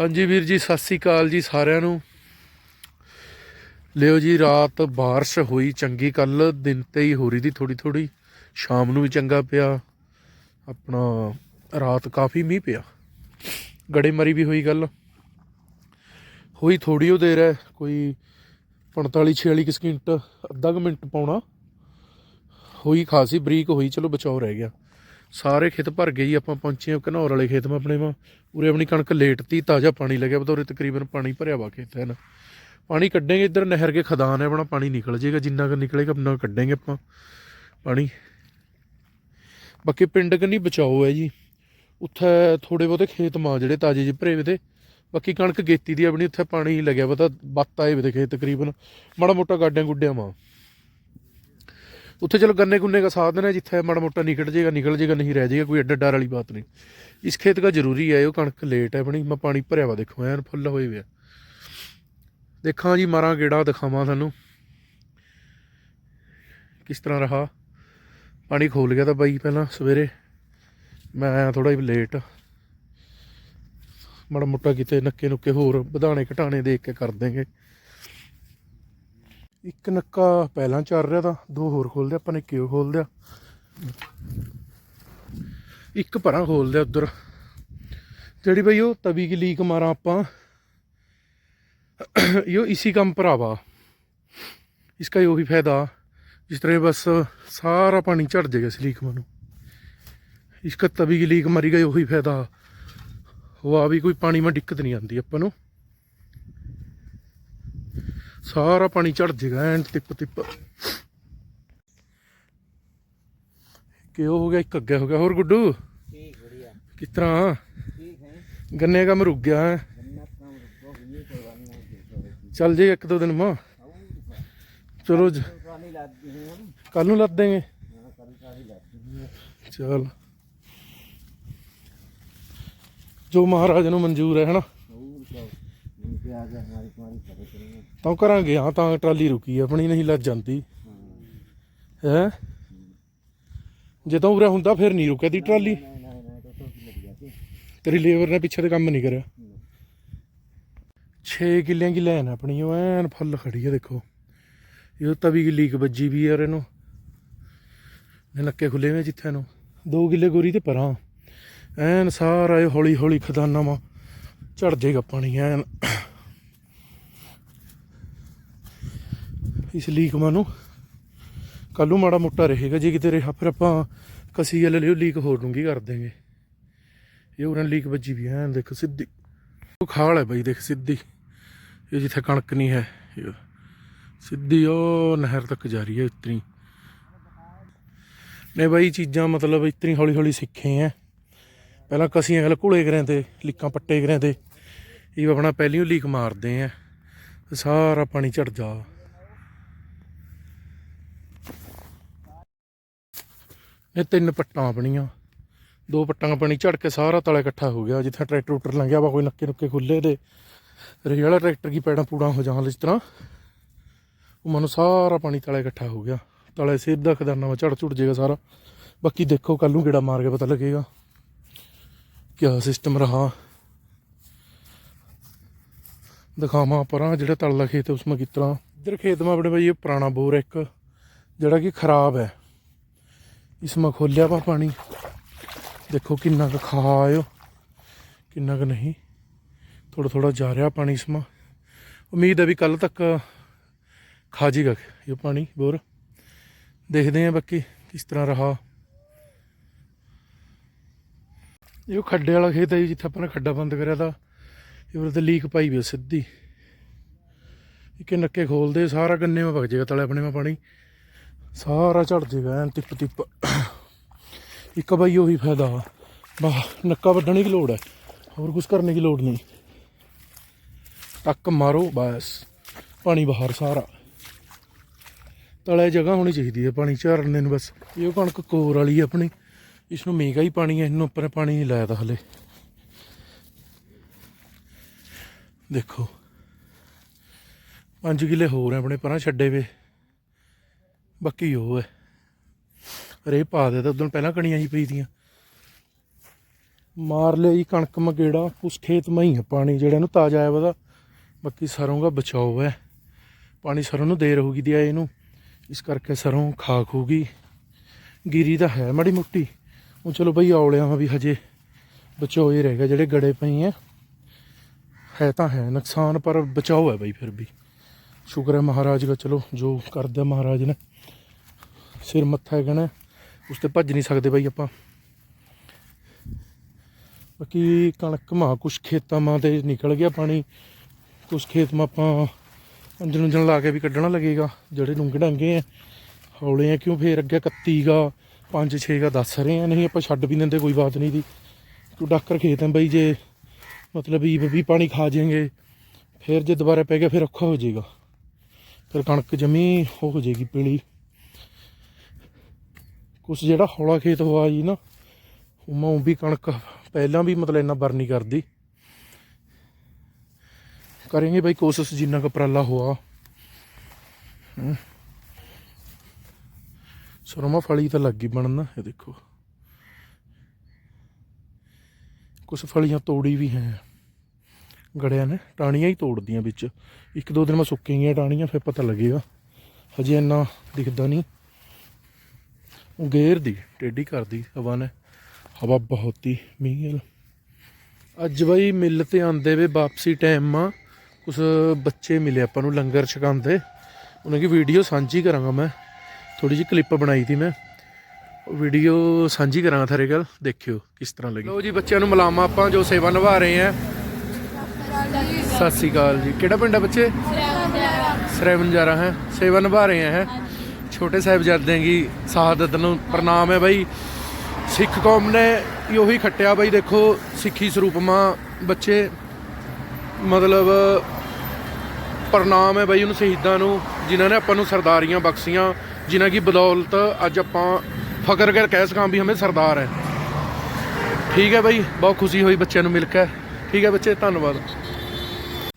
ਹਾਂਜੀ ਵੀਰ ਜੀ, ਸਤਿ ਸ੍ਰੀ ਅਕਾਲ ਜੀ ਸਾਰਿਆਂ ਨੂੰ। ਲਿਓ ਜੀ, ਰਾਤ ਬਾਰਿਸ਼ ਹੋਈ ਚੰਗੀ ਕੱਲ ਦਿਨ ਤੇ ਹੀ ਹੋ ਰਹੀ ਦੀ ਥੋੜੀ ਥੋੜੀ ਸ਼ਾਮ ਨੂੰ ਵੀ ਚੰਗਾ ਪਿਆ। ਆਪਣਾ ਰਾਤ ਕਾਫੀ ਮੀਂਹ ਪਿਆ। ਗੜੇਮਾਰੀ ਵੀ ਹੋਈ ਗੱਲ। ਹੋਈ ਥੋੜੀ ਉਹ ਦੇਰ ਹੈ, ਕੋਈ 45 46 ਕੁ ਸਕਿੰਟ ਅੱਧਾ ਕੁ ਮਿੰਟ ਪਾਉਣਾ। ਹੋਈ ਖਾਸੀ ਬਰੀਕ ਹੋਈ, ਚਲੋ ਬਚਾਓ ਰਹਿ ਗਿਆ। ਸਾਰੇ ਖੇਤ ਭਰ ਗਏ ਜੀ, ਆਪਾਂ ਪਹੁੰਚੇ ਹਾਂ ਘਨੌਰ ਵਾਲੇ ਖੇਤ, ਮਾ ਆਪਣੇ ਮਾ ਉਰੇ ਆਪਣੀ ਕਣਕ ਲੇਟ ਤੀ, ਤਾਜ਼ਾ ਪਾਣੀ ਲੱਗਿਆ ਬਤੌਰੇ ਤਕਰੀਬਨ ਪਾਣੀ ਭਰਿਆ ਵਾ ਖੇਤ ਹੈ ਨਾ। ਪਾਣੀ ਕੱਢਾਂਗੇ, ਇੱਧਰ ਨਹਿਰ ਕੇ ਖਦਾਨ ਹੈ ਆਪਣਾ, ਪਾਣੀ ਨਿਕਲ ਜਾਏਗਾ, ਜਿੰਨਾ ਕੁ ਨਿਕਲੇਗਾ ਆਪਣਾ ਕੱਢਾਂਗੇ ਆਪਾਂ ਪਾਣੀ। ਬਾਕੀ ਪਿੰਡ ਕੰਨੀ ਬਚਾਓ ਹੈ ਜੀ, ਉੱਥੇ ਥੋੜੇ ਬਹੁਤੇ ਖੇਤ ਮਾਂ ਜਿਹੜੇ ਤਾਜ਼ੇ ਜਿਹੇ ਭਰੇ ਵੇ ਤੇ, ਬਾਕੀ ਕਣਕ ਗੇਤੀ ਦੀ ਆਪਣੀ, ਉੱਥੇ ਪਾਣੀ ਲੱਗਿਆ ਪਤਾ ਤਾਂ ਬੱਤ ਆਏ ਵੇ ਖੇਤ ਤਕਰੀਬਨ, ਮਾੜਾ ਮੋਟਾ ਗਾਡਿਆਂ ਗੁੱਡਿਆਂ ਮਾ ਉੱਥੇ ਚਲੋ ਗੰਨੇ ਗੁੰਨੇ ਦਾ ਸਾਧਨ ਹੈ, ਜਿੱਥੇ ਮਾੜਾ ਮੋਟਾ ਨਿਕਲ ਜਾਏਗਾ ਨਿਕਲ ਜਾਏਗਾ ਨਹੀਂ ਰਹਿ ਜਾਏਗਾ ਕੋਈ ਐਡਾ ਡਰ ਵਾਲੀ ਬਾਤ ਨਹੀਂ। ਇਸ ਖੇਤ ਦਾ ਜ਼ਰੂਰੀ ਹੈ ਉਹ ਕਣਕ ਲੇਟ ਹੈ ਆਪਣੀ ਮੈਂ ਪਾਣੀ ਭਰਿਆ ਵਾ, ਦੇਖੋ, ਐਨ ਫੁੱਲ ਹੋਏ ਵੇ ਆ। ਦੇਖਾਂ ਜੀ, ਮਾਰਾਂ ਗੇੜਾ, ਦਿਖਾਵਾਂ ਤੁਹਾਨੂੰ। ਕਿਸ ਤਰ੍ਹਾਂ ਰਹਾ? ਪਾਣੀ ਖੋਲ ਗਿਆ ਤਾਂ ਬਾਈ ਪਹਿਲਾਂ ਸਵੇਰੇ। ਮੈਂ ਆਇਆ ਥੋੜਾ ਜਿਹਾ ਲੇਟ ਮਾੜਾ ਮੋਟਾ ਕਿਤੇ ਨੱਕੇ ਨੁੱਕੇ ਹੋਰ ਵਧਾਣੇ ਘਟਾਣੇ ਦੇਖ ਕੇ ਕਰ ਦੇਂਗੇ ਇੱਕ ਨੱਕਾ ਪਹਿਲਾਂ ਚੱਲ ਰਿਹਾ ਤਾਂ ਦੋ ਹੋਰ ਖੋਲਦੇ ਆਪਾਂ ਨੇ ਕਿਉਂ ਖੋਲ ਦਿਆ ਇੱਕ ਪਰਾਂ ਖੋਲ ਦਿਆ ਉਧਰ ਜਿਹੜੀ ਬਈ ਉਹ ਤਵੀ ਕੀ ਲੀਕ ਮਾਰਾਂ ਆਪਾਂ यो इसी का हम भरावा इसका यो भी फायदा जिस तरह बस सारा पानी चढ़ जाएगा इस लीक मनु इसका तभी की लीक मरी गई वही फायदा हुआ भी कोई पानी में दिक्कत नहीं आती अपन ਨੂੰ ਸਾਰਾ ਪਾਣੀ ਚੜ ਜੇਗਾ ਐਨ ਟਿਪ ਟਿਪ। ਕਿ ਉਹ ਹੋ ਗਿਆ ਇੱਕ ਅੱਗੇ ਹੋ ਗਿਆ। ਹੋਰ ਗੁੱਡੂ? ਠੀਕ ਵਧੀਆ। ਕਿਸ ਤਰ੍ਹਾਂ? ਗੰਨੇ ਕੰਮ ਰੁਕ ਗਿਆ ਹੈ? ਚੱਲ ਜੇ ਇੱਕ ਦੋ ਦਿਨ ਮਾ। ਚਲੋ ਕੱਲ ਨੂੰ। ਲੱਦ ਦੇਗੇ। ਚੱਲ। ਜੋ ਮਹਾਰਾਜ ਨੂੰ ਮਨਜ਼ੂਰ ਹੈ ਹਨਾ? ਤਾਂ ਉਹ ਮਾਰੀ ਮਾਰੀ ਤਾਂ ਕਰਾਂਗੇ, ਹਾਂ, ਤਾਂ ਟਰਾਲੀ ਰੁਕੀ ਆਪਣੀ ਨਹੀਂ ਲੱਗ ਜਾਂਦੀ। ਹੈ? ਜੇ ਤਾਂ ਉਰੇ ਹੁੰਦਾ, ਫਿਰ ਨਹੀਂ ਰੁਕਿਆ ਟਰਾਲੀ। ਤੇਰੀ ਲੇਬਰ ਨੇ ਪਿੱਛੇ ਤੇ ਕੰਮ ਨਹੀਂ ਕਰਿਆ। 6 ਕਿੱਲਿਆਂ ਦੀ ਲੈਣ ਆਪਣੀ, ਉਹ ਐਨ ਫੁੱਲ ਖੜੀ ਆ, ਦੇਖੋ। ਇਹ ਤਵੀ ਦੀ ਲੀਕ ਵੱਜੀ ਵੀ ਯਾਰ ਇਹਨੂੰ। ਨੇ ਨੱਕੇ ਖੁੱਲੇ ਵੇ ਜਿੱਥੇ ਨੂੰ 2 ਕਿੱਲੇ ਗੋਰੀ ਤੇ ਪਰਾਂ। ਐਨ ਸਾਰਾ ਇਹ ਹੌਲੀ ਹੌਲੀ ਖਦਾਨਾ ਵਾ ਝੜ ਜਾਏਗਾ ਪਾਣੀ, ਐਨ ਇਸ ਲੀਕ ਮਾ ਨੂੰ ਕੱਲ ਨੂੰ ਮਾੜਾ ਮੋਟਾ ਰਹੇਗਾ ਜੇ ਕਿਤੇ ਰਿਹਾ, ਫਿਰ ਆਪਾਂ ਕਸੀ ਵਾਲੇ ਲਿਓ ਲੀਕ ਹੋਰ ਡੂੰਗੀ ਕਰ ਦੇਂਗੇ ਇਹ ਉਰਾਂ ਲੀਕ ਵੱਜੀ ਵੀ ਐਨ ਦੇਖੋ ਸਿੱਧੀ। ਉਹ ਖਾਲ ਹੈ ਬਾਈ, ਦੇਖ ਸਿੱਧੀ। ਇਹ ਜਿੱਥੇ ਕਣਕ ਨਹੀਂ ਹੈ ਸਿੱਧੀ ਉਹ ਨਹਿਰ ਤੱਕ ਜਾ ਰਹੀ ਹੈ ਇਤਨੀ। ਨੇ ਬਾਈ, ਚੀਜ਼ਾਂ ਮਤਲਬ ਇਤਨੀ ਹੌਲੀ ਹੌਲੀ ਸਿੱਖੇ ਆ ਪਹਿਲਾਂ ਕਸੀਆਂ ਗੱਲ ਘੁਲੇ ਕਰਿਆ ਤੇ, ਲੀਕਾਂ ਪੱਟੇ ਕਰਿਆ ਤੇ। ਇਹ ਆਪਣਾ ਪਹਿਲੀਓ ਲੀਕ ਮਾਰਦੇ ਆ ਸਾਰਾ ਪਾਣੀ ਝੜ ਜਾ। ਇਹ ਤਿੰਨ ਪੱਟਾਂ ਆਪਣੀਆਂ। ਦੋ ਪੱਟਾਂ ਦਾ ਪਾਣੀ ਝੜ ਕੇ ਸਾਰਾ ਤਲਾ ਇਕੱਠਾ ਹੋ ਗਿਆ, ਜਿੱਥੇ ਟਰੈਕਟਰ ਟਰੂਟਰ ਲੰਘਿਆ ਵਾ, ਕੋਈ ਨੱਕੇ ਨੁੱਕੇ ਖੁੱਲੇ ਦੇ ਰੇ ਵਾਲਾ ਟਰੈਕਟਰ ਕੀ ਪੈੜਾਂ ਪੂੜਾਂ ਹੋ ਜਾਣ ਇਸ ਤਰ੍ਹਾਂ। ਉਹ ਮਨੂੰ ਸਾਰਾ ਪਾਣੀ ਤਲਾ ਇਕੱਠਾ ਹੋ ਗਿਆ। ਤਲੇ ਸਿੱਧਾ ਖਦਾਨਾ ਵਾ, ਝੜ ਝੁੜ ਜੇਗਾ ਸਾਰਾ। ਬਾਕੀ ਦੇਖੋ ਕੱਲ ਨੂੰ ਗੇੜਾ ਮਾਰ ਕੇ ਪਤਾ ਲੱਗੇਗਾ। ਕਿਆ ਸਿਸਟਮ ਰਹਾ। ਦਿਖਾਵਾਂ ਪਰਾਂ ਜਿਹੜਾ ਤਲਦਾ ਖੇਤ, ਉਸ ਮਾ ਕਿਸ ਤਰ੍ਹਾਂ। ਇੱਧਰ ਖੇਤ ਮਾ ਆਪਣੇ ਭਾਈ ਇਹ ਪੁਰਾਣਾ ਬੋਰ ਇੱਕ, ਜਿਹੜਾ ਕਿ ਖਰਾਬ ਹੈ। ਇਸ ਮਾ ਖੋਲਿਆ ਵਾ ਪਾਣੀ। ਦੇਖੋ ਕਿੰਨਾ ਕੁ ਖਾ ਆਇਓ ਕਿੰਨਾ ਕੁ ਨਹੀਂ। ਥੋੜਾ ਥੋੜਾ ਜਾ ਰਿਹਾ ਪਾਣੀ ਇਸਮਾ ਉਮੀਦ ਹੈ ਵੀ ਕੱਲ ਤੱਕ ਖਾ ਜੇਗਾ ਇਹ ਪਾਣੀ ਬੋਰ। ਦੇਖਦੇ ਹਾਂ ਬਾਕੀ ਕਿਸ ਤਰ੍ਹਾਂ ਰਹਾ। ਇਹ ਖੱਡੇ ਵਾਲਾ ਖੇਤ ਹੈ ਜੀ, ਜਿੱਥੇ ਆਪਾਂ ਨੇ ਖੱਡਾ ਬੰਦ ਕਰਿਆ ਤਾਂ। ਇਹ ਉਹਦੇ ਲੀਕ ਪਾਈ ਵੀ ਸਿੱਧੀ। ਇੱਕ ਨੱਕੇ ਖੋਲਦੇ ਸਾਰਾ ਗੰਨੇ ਮਾ ਵਗ ਜਾਏਗਾ ਤਲੇ ਆਪਣੇ ਮਾ ਪਾਣੀ। ਸਾਰਾ ਝੜ ਜਾਏਗਾ ਐਨ ਟਿਪ ਟਿਪ। ਇੱਕ ਬਾਈ ਉਹੀ ਫਾਇਦਾ ਵਾ। ਬਾਹ ਨੱਕਾ ਵੱਢਣ ਦੀ ਲੋੜ ਹੈ। ਹੋਰ ਕੁਝ ਕਰਨੇ ਦੀ ਲੋੜ ਨਹੀਂ। ਟੱਕ ਮਾਰੋ, ਬਸ। ਪਾਣੀ ਬਾਹਰ ਸਾਰਾ। ਤਲੇ ਜਗ੍ਹਾ ਹੋਣੀ ਚਾਹੀਦੀ ਹੈ ਪਾਣੀ ਝਰਨੇ ਨੂੰ ਬਸ। ਇਹ ਕਣਕ ਕੋਰ ਵਾਲੀ ਹੈ ਆਪਣੀ। ਇਸ ਨੂੰ ਮਹਿੰਗਾ ਹੀ ਪਾਣੀ ਹੈ ਇਹਨੂੰ ਉੱਪਰ ਪਾਣੀ ਨਹੀਂ ਲਾਇਆ ਤਾਂ ਹਲੇ। ਦੇਖੋ। 5 ਕਿੱਲੇ ਹੋਰ ਹੈ ਆਪਣੇ ਪਰਾਂ, ਛੱਡੇ ਵੇ। ਬਾਕੀ ਉਹ ਹੈ। ਰੇ ਪਾ ਦੇ ਤਾਂ ਉਦੋਂ ਪਹਿਲਾਂ ਕਣੀਆਂ ਹੀ ਪਈ ਦੀਆਂ ਮਾਰ ਲਿਆ ਜੀ ਕਣਕ ਮਗੇੜਾ ਕੁਛ ਖੇਤ ਮਈ ਹੈ ਪਾਣੀ, ਜਿਹੜਾ ਨੂੰ ਤਾਜ਼ਾ ਆਇਆ ਉਹਦਾ ਬਾਕੀ ਸਰੋਂ ਦਾ ਬਚਾਓ ਹੈ। ਪਾਣੀ ਸਰੋਂ ਨੂੰ ਦੇ ਰਹੂਗੀ ਦਿਆ ਇਹਨੂੰ। ਇਸ ਕਰਕੇ ਸਰੋਂ ਖਾਕ ਹੋਗੀ ਗਿਰੀ ਤਾਂ ਹੈ ਮਾੜੀ ਮੁੱਟੀ। ਉਹ ਚਲੋ ਬਈ ਔਲਿਆਂ ਵੀ ਹਜੇ ਬਚਾਓ ਹੀ ਰਹੇਗਾ ਜਿਹੜੇ ਗੜੇ ਪਈ ਹੈ ਹੈ ਤਾਂ ਹੈ, ਨੁਕਸਾਨ ਪਰ ਬਚਾਓ ਹੈ ਬਈ ਫਿਰ ਵੀ। ਸ਼ੁਕਰ ਹੈ ਮਹਾਰਾਜ ਦਾ, ਚਲੋ ਜੋ ਕਰਦਾ ਮਹਾਰਾਜ ਨੇ। ਸਿਰ ਮੱਥਾ ਹੈਗਾ ਨਾ ਉਸ ਤੇ ਭੱਜ ਨਹੀਂ ਸਕਦੇ ਬਾਈ ਆਪਾਂ। ਬਾਕੀ ਕਣਕ ਮਾ, ਕੁਛ ਖੇਤਾਂ ਮਾ ਤੇ ਨਿਕਲ ਗਿਆ ਪਾਣੀ। ਕੁਛ ਖੇਤ ਮਾ ਆਪਾਂ ਅੰਜਣ ਉਂਜਣ ਲਾ ਕੇ ਵੀ ਕੱਢਣਾ ਲੱਗੇਗਾ। ਜਿਹੜੇ ਡੂੰਘੇ ਡਾਂਗੇ ਆ, ਹੌਲੇ ਆ ਕਿਉਂ? ਫੇਰ ਅੱਗੇ 31 ਗਾ 5 6 ਗਾ ਦੱਸ ਰਹੇ ਆ। ਨਹੀਂ, ਆਪਾਂ ਛੱਡ ਵੀ ਦਿੰਦੇ, ਕੋਈ ਬਾਤ ਨਹੀਂ ਦੀ ਤੂੰ ਡਾਕਰ ਖੇਤ ਹੈ ਬਾਈ, ਜੇ ਮਤਲਬ ਵੀ ਵੀ ਪਾਣੀ ਖਾ ਜਾਏਗੇ, ਫਿਰ ਜੇ ਦੁਬਾਰਾ ਪੈ ਗਿਆ, ਫਿਰ ਔਖਾ ਹੋ ਜਾਏਗਾ। ਫਿਰ ਕਣਕ ਜਮੀ, ਉਹ ਹੋ ਜਾਏਗੀ ਪੀਲੀ। ਕੁਛ ਜਿਹੜਾ ਹੌਲਾ ਖੇਤ ਹੋਆ ਜੀ ਨਾ ਉਹ ਵੀ ਕਣਕ ਪਹਿਲਾਂ ਵੀ ਮਤਲਬ ਇੰਨਾ ਬਰ ਨਹੀਂ ਕਰਦੀ। ਕਰਾਂਗੇ ਭਾਈ ਕੋਸ਼ਿਸ਼ ਜਿੰਨਾ ਕੁ ਉਪਰਾਲਾ ਹੋਆ। ਸਰਮਾ ਫਲੀ ਤਾਂ ਲੱਗੀ ਬਣਨ, ਇਹ ਦੇਖੋ। ਕੁਛ ਫਲੀਆਂ ਤੋੜੀ ਵੀ ਹੈ। ਗੜਿਆਂ ਨੇ ਟਾਣੀਆਂ ਹੀ ਤੋੜਦੀਆਂ ਵਿੱਚ। ਇੱਕ ਦੋ ਦਿਨ ਮੈਂ ਸੁੱਕੀਆਂ ਗਈਆਂ ਟਾਣੀਆਂ ਫਿਰ ਪਤਾ ਲੱਗੇਗਾ। ਹਜੇ ਇੰਨਾ ਦਿਖਦਾ ਨਹੀਂ। ਉਹ ਗੇਰ ਦੀ ਟੇਢੀ ਕਰਦੀ ਹਵਾ ਨੇ। ਹਵਾ ਬਹੁਤ ਹੀ ਮੀਂਹ ਅੱਜ ਬਈ ਮਿਲ ਤੇ ਆਂਦੇ ਵੇ ਵਾਪਸੀ ਟਾਈਮ ਆ। ਕੁਛ ਬੱਚੇ ਮਿਲੇ ਆਪਾਂ ਨੂੰ ਲੰਗਰ ਛਕਾਉਂਦੇ। ਉਹਨਾਂ ਦੀ ਵੀਡੀਓ ਸਾਂਝੀ ਕਰਾਂਗਾ ਮੈਂ। ਥੋੜੀ ਜਿਹੀ ਕਲਿੱਪ ਬਣਾਈ ਸੀ ਮੈਂ। ਵੀਡੀਓ ਸਾਂਝੀ ਕਰਾਂਗਾ ਥਾਰੇ ਗੱਲ ਦੇਖਿਓ ਕਿਸ ਤਰ੍ਹਾਂ ਲੱਗੀ। ਲਓ ਜੀ, ਬੱਚਿਆਂ ਨੂੰ ਮਿਲਾਵਾਂ ਆਪਾਂ ਜੋ ਸੇਵਾ ਨਿਭਾ ਰਹੇ ਆ। ਸਤਿ ਸ੍ਰੀ ਅਕਾਲ ਜੀ। ਕਿਹੜਾ ਪਿੰਡ ਆ ਬੱਚੇ? ਸਰਵਨਜਾਰਾ ਹੈ ਸੇਵਾ ਨਿਭਾ ਰਹੇ ਹੈ? ਛੋਟੇ ਸਾਹਿਬਜ਼ਾਦਿਆਂ ਦੀ ਸ਼ਹਾਦਤ ਨੂੰ ਪ੍ਰਣਾਮ ਹੈ ਬਾਈ। ਸਿੱਖ ਕੌਮ ਨੇ ਉਹੀ ਖੱਟਿਆ ਬਾਈ, ਦੇਖੋ, ਸਿੱਖੀ ਸਰੂਪਮਾ ਬੱਚੇ। ਮਤਲਬ, ਪ੍ਰਣਾਮ ਹੈ ਬਾਈ ਉਹਨੂੰ ਸ਼ਹੀਦਾਂ ਨੂੰ, ਜਿਨ੍ਹਾਂ ਨੇ ਆਪਾਂ ਨੂੰ ਸਰਦਾਰੀਆਂ ਬਖਸ਼ੀਆਂ, ਜਿਨ੍ਹਾਂ ਦੀ ਬਦੌਲਤ ਅੱਜ ਆਪਾਂ ਫਖਰ ਕਰ ਕਹਿ ਸਕਾਂ ਵੀ ਹਮੇ ਸਰਦਾਰ ਹੈ। ਠੀਕ ਹੈ ਬਾਈ, ਬਹੁਤ ਖੁਸ਼ੀ ਹੋਈ ਬੱਚਿਆਂ ਨੂੰ ਮਿਲ ਕੇ। ਠੀਕ ਹੈ ਬੱਚੇ, ਧੰਨਵਾਦ।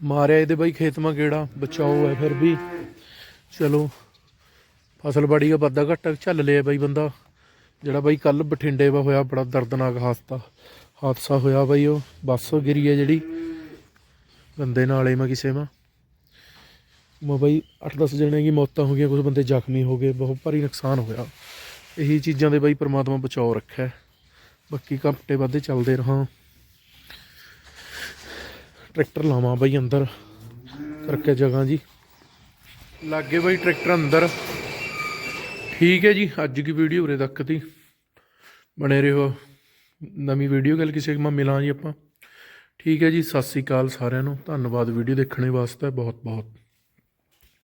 ਮਾਰਿਆ ਇਹਦੇ ਬਾਈ ਖੇਤ ਮਾ ਗੇੜਾ ਬਚਾਓ ਹੈ ਫਿਰ ਵੀ। ਚਲੋ, ਫਸਲ ਬਾੜੀ ਦਾ ਵਾਧਾ ਘਾਟਾ ਝੱਲ ਲਿਆ ਬਾਈ ਬੰਦਾ। ਜਿਹੜਾ ਬਾਈ ਕੱਲ ਬਠਿੰਡੇ ਵਾ ਹੋਇਆ, ਬੜਾ ਦਰਦਨਾਕ ਹਾਦਸਾ ਹਾਦਸਾ ਹੋਇਆ ਬਾਈ ਉਹ। ਬੱਸ ਗਿਰੀ ਹੈ ਜਿਹੜੀ, ਬੰਦੇ ਨਾਲੇ ਮੈਂ ਕਿਸੇ ਮਾ। ਮਾ ਬਾਈ 8-10 ਜਣੇ ਦੀ ਮੌਤਾਂ ਹੋ ਗਈਆਂ ਕੁਝ ਬੰਦੇ ਜ਼ਖਮੀ ਹੋ ਗਏ, ਬਹੁਤ ਭਾਰੀ ਨੁਕਸਾਨ ਹੋਇਆ। ਇਹੀ ਚੀਜ਼ਾਂ ਦੇ ਬਾਈ ਪਰਮਾਤਮਾ ਬਚਾਓ ਰੱਖਿਆ। ਬਾਕੀ ਘੰਟੇ ਵਾਧੇ ਚੱਲਦੇ ਰਹਾਂ। ਟਰੈਕਟਰ ਲਾਵਾਂ ਬਾਈ ਅੰਦਰ, ਕਰਕੇ ਜਗ੍ਹਾ ਜੀ। ਲੱਗੇ ਬਾਈ ਟਰੈਕਟਰ ਅੰਦਰ। ਠੀਕ ਹੈ ਜੀ, ਅੱਜ ਦੀ ਵੀਡੀਓ ਉਰੇ ਤੱਕ ਦੀ। ਬਣੇ ਰਹੋ। ਨਵੀਂ ਵੀਡੀਓ ਗੱਲ ਕਿਸੇ ਮੈਂ ਮਿਲਾਂ ਜੀ ਆਪਾਂ। ਠੀਕ ਹੈ ਜੀ, ਸਤਿ ਸ੍ਰੀ ਅਕਾਲ ਸਾਰਿਆਂ ਨੂੰ। ਧੰਨਵਾਦ ਵੀਡੀਓ ਦੇਖਣ ਵਾਸਤੇ। ਬਹੁਤ ਬਹੁਤ